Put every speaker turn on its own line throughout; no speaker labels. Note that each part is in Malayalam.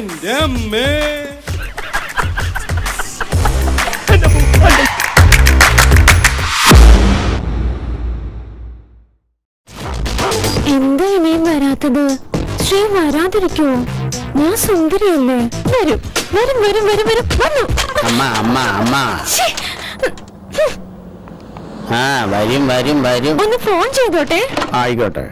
എന്റെ അമ്മേ
എന്താ ഇനിയും വരാത്തത്? ശ്രീ വരാതിരിക്കുവോ ഞാൻ സുന്ദരിയല്ലേ? വരും വരും വരും വരും വരും വന്നു.
അമ്മ അമ്മ അമ്മ.
ശ്ശേ,
ആ വരും വരും വരും.
ഒന്ന് ഫോൺ ചെയ്തോട്ടെ.
ആയിക്കോട്ടെ.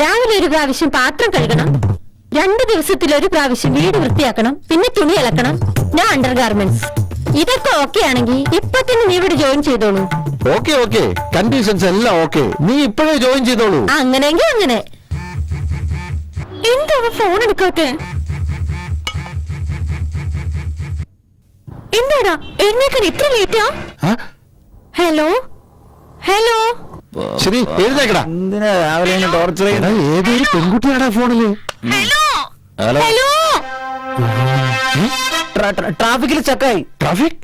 രാവിലെ ഒരു പ്രാവശ്യം പാത്രം കഴുകണം. രണ്ടു ദിവസത്തിൽ ഒരു പ്രാവശ്യം വീട് വൃത്തിയാക്കണം. പിന്നെ തുണി അലക്കണം. ഞാൻ അണ്ടർ ഗാർമെന്റ്സ് ഇതൊക്കെ ഓക്കെ ആണെങ്കിൽ ഇപ്പൊ തന്നെ നീ ഇവിടെ ജോയിൻ ചെയ്തോളൂ.
ഓക്കെ ഓക്കെ കണ്ടീഷൻസ് എല്ലാം ഓക്കെ നീ ഇപ്പോഴേ ജോയിൻ ചെയ്തോളൂ.
അങ്ങനെയെങ്കിൽ അങ്ങനെ. എന്താ ഫോൺ എടുക്കാത്തെ? എന്താടാ? എഴുന്നേക്കാൻ ഇത്ര ലേറ്റാ? ഹലോ ഹലോ
ശരി എഴുന്നേക്കടാ.
എന്തിനാ രാവിലെ ടോർച്ചർ
ഏതൊരു പെൺകുട്ടിയാടാ ഫോണിൽ?
ഹലോ?
ട്രാഫിക്കിൽ ചക്കായി.
ട്രാഫിക്?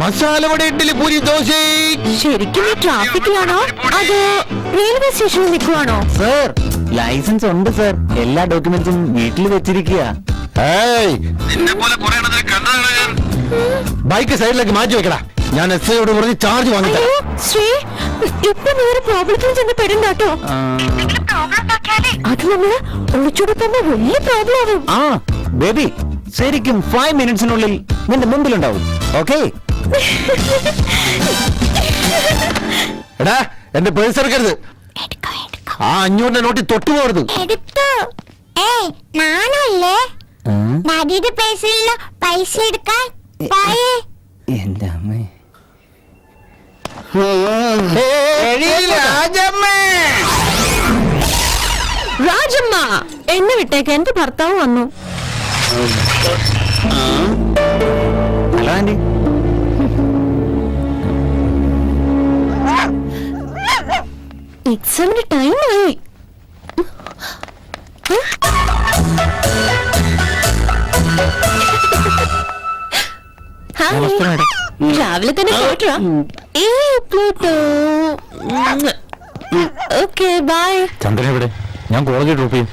മസാലവട ഇഡ്ഡലി പൂരി ദോശ.
ശരിക്കും ട്രാഫിക്കിലാണോ? അതോ റെയിൽവേ സ്റ്റേഷനിൽ നിൽക്കുവാണോ?
സർ ലൈസൻസ് ഉണ്ട് സർ. എല്ലാ ഡോക്യുമെന്റ്സും വീട്ടിൽ വെച്ചിരിക്കുക
ഏയ്. ബൈക്ക് സൈഡിലേക്ക് മാറ്റി വെക്കടാ. ഞാൻ എസ് ഐയോട് പറഞ്ഞ് ചാർജ് വാങ്ങിത്തരാം.
ഇപ്പൊ നേരെ പ്രോബ്ലത്തിൽ ചെന്ന് പെടണ്ടാട്ടോ അത് നമ്മൾ ഒളിച്ചോടി പോകുമ്പോ വലിയ പ്രോബ്ലം ആവും.
ആ ബേബി ശരിക്കും ഫൈവ് മിനിറ്റ്സിനുള്ളിൽ നിന്റെ മുമ്പിലുണ്ടാവും. ഓക്കെ?
എടാ എന്റെ പേഴ്സ് എടുക്കരുത്. ആ അഞ്ഞൂറിന്റെ നോട്ടി തൊട്ടു പോകരുത്.
എടുത്തു. ഏയ് നാണല്ലേ? നദിയുടെ പേഴ്സിൽ പൈസ എടുക്കാൻ പോയേ.
എന്റെ അമ്മേ.
രാജമ്മ. എന്നെ വിട്ടേക്ക്. എന്റെ ഭർത്താവ് വന്നു. എക്സാമിന് ടൈം ആയി. ഹായ്.
നമസ്തേ മാഡം.
രാവിലെ തന്നെ പോയിട്ടാ ഓക്കെ ബൈ
ചന്ദ്രൻ എവിടെ ഞാൻ കോളേജ് ഡ്രോപ്പ് ചെയ്യും.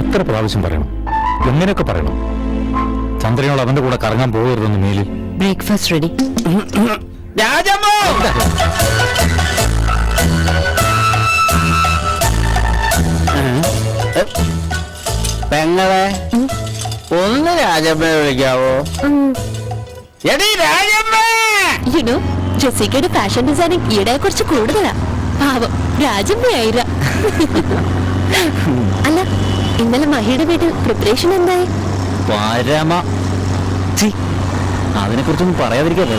എത്ര പ്രാവശ്യം പറയണം? എങ്ങനെയൊക്കെ പറയണം? ചന്ദ്രനോട് അവന്റെ കൂടെ കറങ്ങാൻ പോകരുതെന്ന് മേലിൽ.
ബ്രേക്ക്ഫാസ്റ്റ് റെഡി
രാജമ്മോ! പെങ്ങളെ ഒന്ന് രാജമ്മയെ വിളിക്കാവോ? എടി രാജമ്മ!
ജെസിക്കയുടെ ഫാഷൻ ഡിസൈനിങ് ഈടെ കുറച്ച് കൂടുതലാ. പാവം രാജമ്മയായില്ല. അല്ല ഇന്നലെ മഹിയുടെ വീട്ടിൽ പ്രിപ്പറേഷൻ എന്തായി?
പരമ. അതിനെ കുറിച്ചൊന്നും പറയാതിരിക്കല്ലോ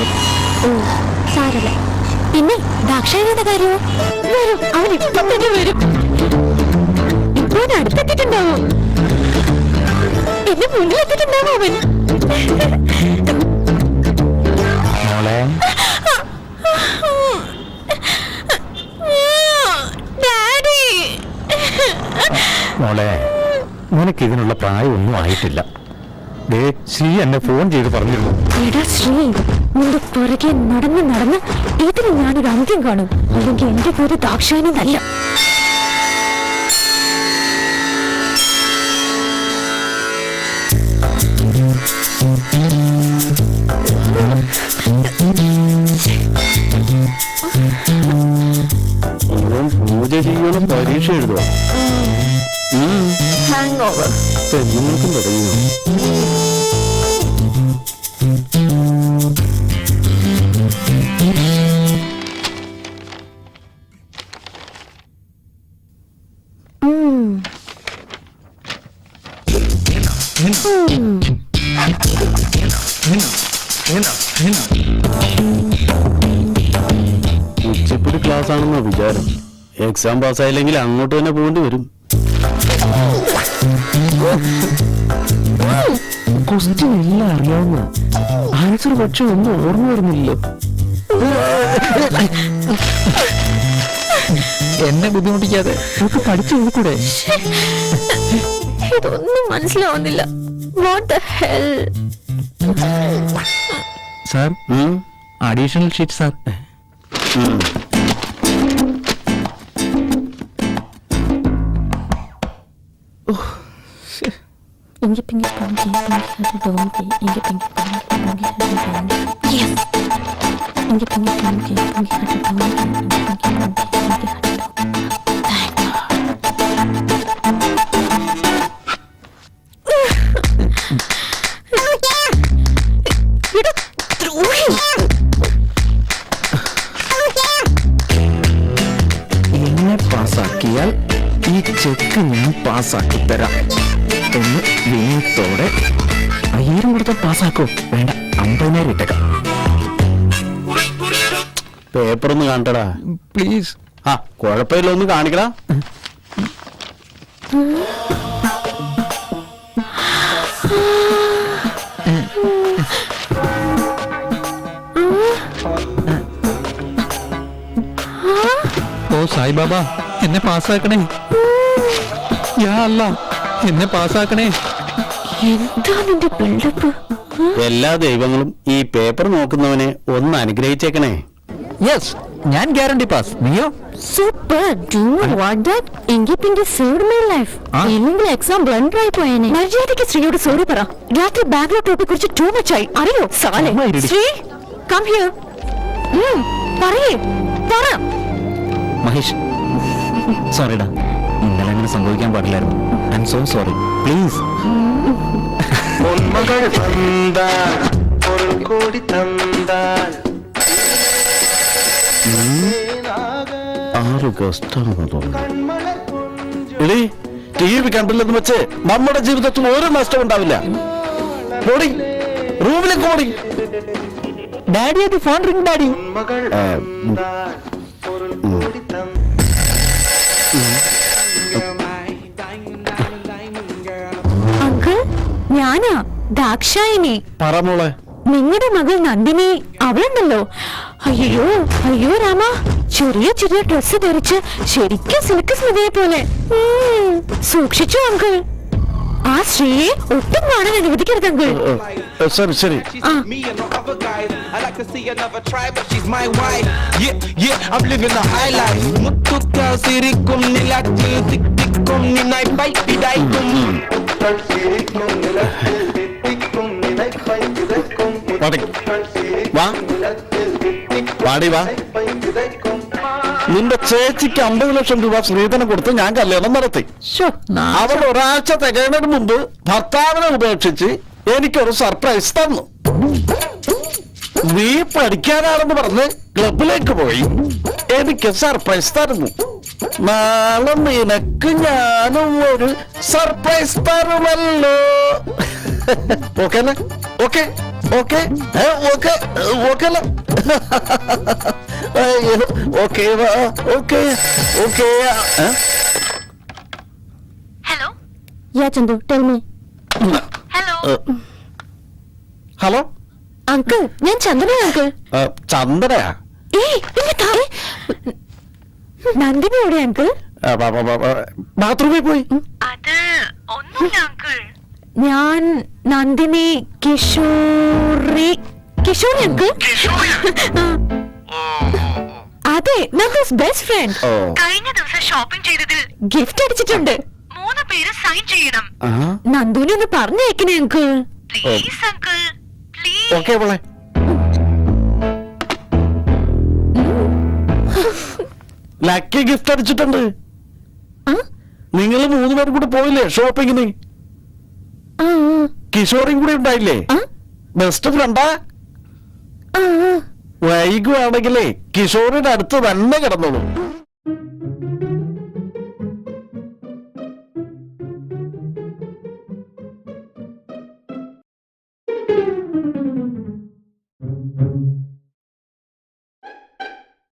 ഓ സാരല്ല. പിന്നെ ദാക്ഷായണിയുടെ കാര്യമോ വരും അവൻ ഇപ്പം തന്നെ വരും. ഇപ്പോൾ അടുത്തെത്തിട്ടുണ്ടാവോ എന്റെ മുന്നിലെത്തിട്ടുണ്ടാവോ അവൻ.
മോളെ. നിനക്ക് ഇതിനുള്ള പ്രായമൊന്നും ആയിട്ടില്ല. ശ്രീ എന്നെ ഫോൺ ചെയ്ത് പറഞ്ഞിരുന്നു.
എടാ ശ്രീ നിന്റെ പുറകെ നടന്ന് നടന്ന് ഇതിന് ഞാനൊരു അന്ത്യം കാണും. അല്ലെങ്കിൽ എന്റെ പേര് ദാക്ഷായണി
പൂജ ചെയ്യണം പരീക്ഷ എഴുതുക.
ഹാങ് ഓവർ
നിങ്ങൾക്കും തുടങ്ങിയോ ഉച്ചപ്പൊടി ക്ലാസ് ആണെന്നാ വിചാരം. എക്സാം പാസ്സായില്ലെങ്കിൽ അങ്ങോട്ട് തന്നെ പോകേണ്ടി വരും. ക്വസ്റ്റ്യൻ എല്ലാം അറിയാവുന്ന ആൻസർ പക്ഷെ ഒന്നും ഓർമ്മ വരുന്നില്ലല്ലോ. എന്നെ ബുദ്ധിമുട്ടിക്കാതെ നമുക്ക് പഠിച്ചു നോക്കൂടെ?
ഇതൊന്നും മനസ്സിലാവുന്നില്ല. What the hell
സാർ
ഉം.
Additional sheet sir
inky pinky ponky ponky Hari donkey inky pinky ponky ponky Hari donkey yes inky pinky ponky ponky Hari donkey
തരാം. എന്ന് വിനയത്തോടെ അയ്യായിരം കൊടുത്ത പാസ്സാക്കോ. വേണ്ട അമ്പതിനായിരം ഇട്ടേക്കാം.
പേപ്പർ ഒന്ന് കാണട്ടടാ
പ്ലീസ്
ആ കുഴപ്പമില്ല ഒന്ന് കാണിക്കടാ.
ഓ സായിബാബ എന്നെ പാസ്സാക്കണേ. യാ അല്ല എന്നെ പാസ്സാക്കണേ.
എന്താ നിന്റെ ബിൽഡപ്പ്
എല്ലാ ദൈവങ്ങളും ഈ പേപ്പർ നോക്കുന്നവനെ ഒന്ന് അനുഗ്രഹിച്ചേക്കണേ.
യെസ് ഞാൻ ഗ്യാരണ്ടി പാസ് നീയോ?
സൂപ്പർ ഡു വാട്ട് ദാറ്റ് എങ്കിൽ പിന്നെ സേവ്ഡ് മൈ ലൈഫ്
ആ?
ഇല്ലെങ്കിൽ എക്സാം ബ്ലണ്ടർ ആയി പോയേനെ. മര്യാദയ്ക്ക് ശ്രീയോട് സോറി പറ. രാത്രി ബാഗ്ലോട്ടോട്ട് കുറിച്ച് ടൂ മച്ച് ആയി. അറിയോ? സാലെ ശ്രീ കം ഹിയർ പറയേ. പറ.
മഹേഷ് സോറിടാ അങ്ങനെ സംഭവിക്കാൻ പാടില്ലായിരുന്നു.
I am so sorry please വെച്ച് നമ്മുടെ ജീവിതത്തിൽ ഒരു നഷ്ടം ഉണ്ടാവില്ല. ഓടി റൂമിലേക്ക് ഓടി
ഡാഡി ഫോൺ റിംഗ് ഡാഡി.
ഞാനാ ദാക്ഷായിനി
പറമോളെ
നിങ്ങളുടെ മകൾ നന്ദിനി അവളുണ്ടല്ലോ അയ്യോ അയ്യോ രാമ ചെറിയ ചെറിയ ഡ്രസ്സ് ധരിച്ച് ശരിക്കും സിൽക്ക് സ്മിതയെ പോലെ സൂക്ഷിച്ചു അങ്കിൾ.
ஆஸ்ரே ஒட்டுமான நீங்க ஒதுக்கிருக்காங்க சரி சரி முத்துத்தா சிரிக்கும் நிலாத்தில் திக்கும் நினாய் பைப்பிடாய்க்கும் சிரிக்கும் நிலாத்தில் திக்கும் நினாய்
பைப்பிடாய்க்கும் வா வாடி வா നിന്റെ ചേച്ചിക്ക് അമ്പത് ലക്ഷം രൂപ സ്ത്രീധനം കൊടുത്ത് ഞാൻ കല്യാണം നടത്തി. അവൾ ഒരാഴ്ച തികയുന്നതിന് മുമ്പ് ഭർത്താവിനെ ഉപേക്ഷിച്ച് എനിക്കൊരു സർപ്രൈസ് തന്നു. നീ പഠിക്കാനാണെന്ന് പറഞ്ഞ് ക്ലബിലേക്ക് പോയി. എനിക്ക് സർപ്രൈസ് തരുന്നു. നാളെ നിനക്ക് ഞാനും ഒരു സർപ്രൈസ് തരുമല്ലോ. ഓക്കെ അല്ലേ? ഓക്കെ ഓക്കെ ഓക്കെ ഓക്കെ അല്ലേ? Okay okay okay
hello
yeah Chandu tell me
hello
hello?
Uncle ഞാൻ ചന്ദന അങ്കിൾ.
ചന്ദനയാ
ഏയ് ഇങ്ങ് താഴെ. നന്ദിനി എവിടെ അങ്കിൾ?
ബാത്റൂമിൽ പോയി.
അത് ഒന്നുമില്ല അങ്കിൾ.
ഞാൻ നന്ദിനി കിഷോറി. കിഷോറി അങ്കിൾ അതെ നന്ദിസ് ബെസ്റ്റ് ഫ്രണ്ട്
കഴിഞ്ഞ ദിവസം ഷോപ്പിംഗ് ചെയ്തതിൽ
ഗിഫ്റ്റ് അടിച്ചിട്ടുണ്ട്.
മൂന്ന് പേര് സൈൻ ചെയ്യണം.
നന്ദുവിനെ ഒന്ന് പറഞ്ഞേക്കണേ uncle
please uncle please
okay മോളെ. ലക്കി ഗിഫ്റ്റ് അടിച്ചിട്ടുണ്ട്? നിങ്ങൾ മൂന്ന് പേരും കൂടെ പോയില്ലേ ഷോപ്പിങ്ങിന്
ആ,
കിഷോറിയും കൂടി ഉണ്ടായില്ലേ? ബെസ്റ്റ് ഫ്രണ്ടാ. വൈകുവാണെങ്കിലേ കിഷോറിന്റെ അടുത്ത് തന്നെ കിടന്നോളൂ.